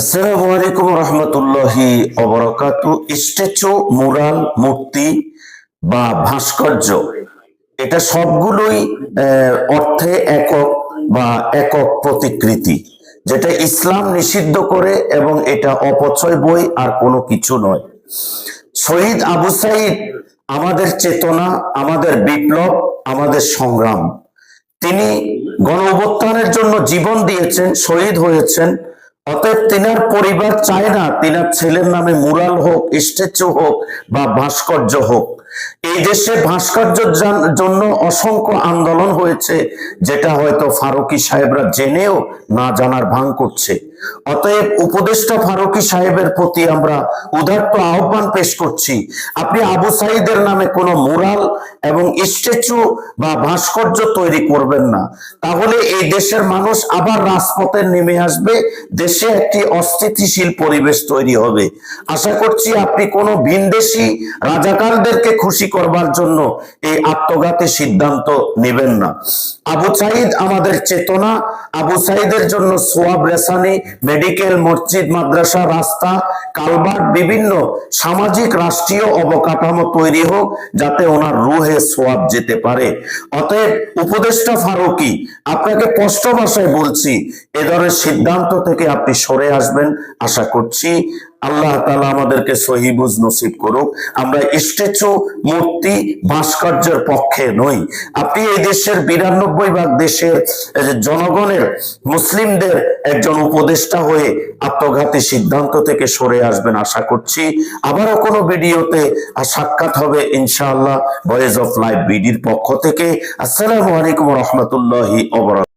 আসসালামু আলাইকুম রহমতুল্লাহি অবরাকাতু স্ট্যাচু, মুরাল, মূর্তি বা ভাস্কর্য, এটা সবগুলোই অর্থে একক বা একক প্রতিকৃতি, যেটা ইসলাম নিষিদ্ধ করে এবং এটা অপচয় বই আর কোনো কিছু নয়। শহীদ আবু সাইদ, আমাদের চেতনা, আমাদের বিপ্লব, আমাদের সংগ্রাম। তিনি গণ জন্য জীবন দিয়েছেন, শহীদ হয়েছেন। অতএব তিনার পরিবার চায় না, তিনার ছেলের নামে মুরাল হোক, স্ট্যাচু হোক বা ভাস্কর্য হোক। এই দেশে ভাস্কর্যের জন্য অসংখ্য আন্দোলন হয়েছে, যেটা হয়তো ফারুকি সাহেবরা জেনেও না জানার ভান করছে। অতএব উপদেষ্টা ফারুকি সাহেবের প্রতি আমরা উদাত্ত আহ্বান পেশ করছি, আপনি আবু সাইদের নামে কোনো মুরাল স্ট্যাচু বা ভাস্কর্য তৈরি করবেন না। তাহলে এই দেশের মানুষ আবার রাজপথে নেমে আসবে, দেশে একটি অস্থিতিশীল পরিবেশ তৈরি হবে। আশা করছি আপনি কোনো ভিনদেশি রাজাকারদেরকে খুশি করবার জন্য এই আত্মঘাতী সিদ্ধান্ত নেবেন না। আবু সাইদ আমাদের চেতনা, আবু সাইদের জন্য সোয়াব রেসানি মেডিকেল মসজিদ, মাদ্রাসা, রাস্তা কালবার বিভিন্ন সামাজিক রাষ্ট্রীয় অবকাঠামো তৈরি হোক, যাতে ওনার রুহে সোয়াব যেতে পারে। অতএব উপদেষ্টা ফারুকি, আপনাকে কষ্ট ভাষায় বলছি, এ ধরনের সিদ্ধান্ত থেকে আপনি সরে আসবেন, আশা করছি। আল্লাহ তালা আমাদেরকে সহিবুজ নসিব করুক। আমরা স্ট্যাচু, মূর্তি, ভাস্কর্যের পক্ষে নই। আপনি এই দেশের বিরানব্বই ভাগ দেশের জনগণের, মুসলিমদের একজন উপদেষ্টা হয়ে আত্মঘাতী সিদ্ধান্ত থেকে সরে আসবেন আশা করছি। আবারও কোনো ভিডিওতে সাক্ষাৎ হবে ইনশাআল্লাহ ভয়েস অফ লাইফ বিডির পক্ষ থেকে। আসসালামু আলাইকুম রহমতুল্লাহি অবরাক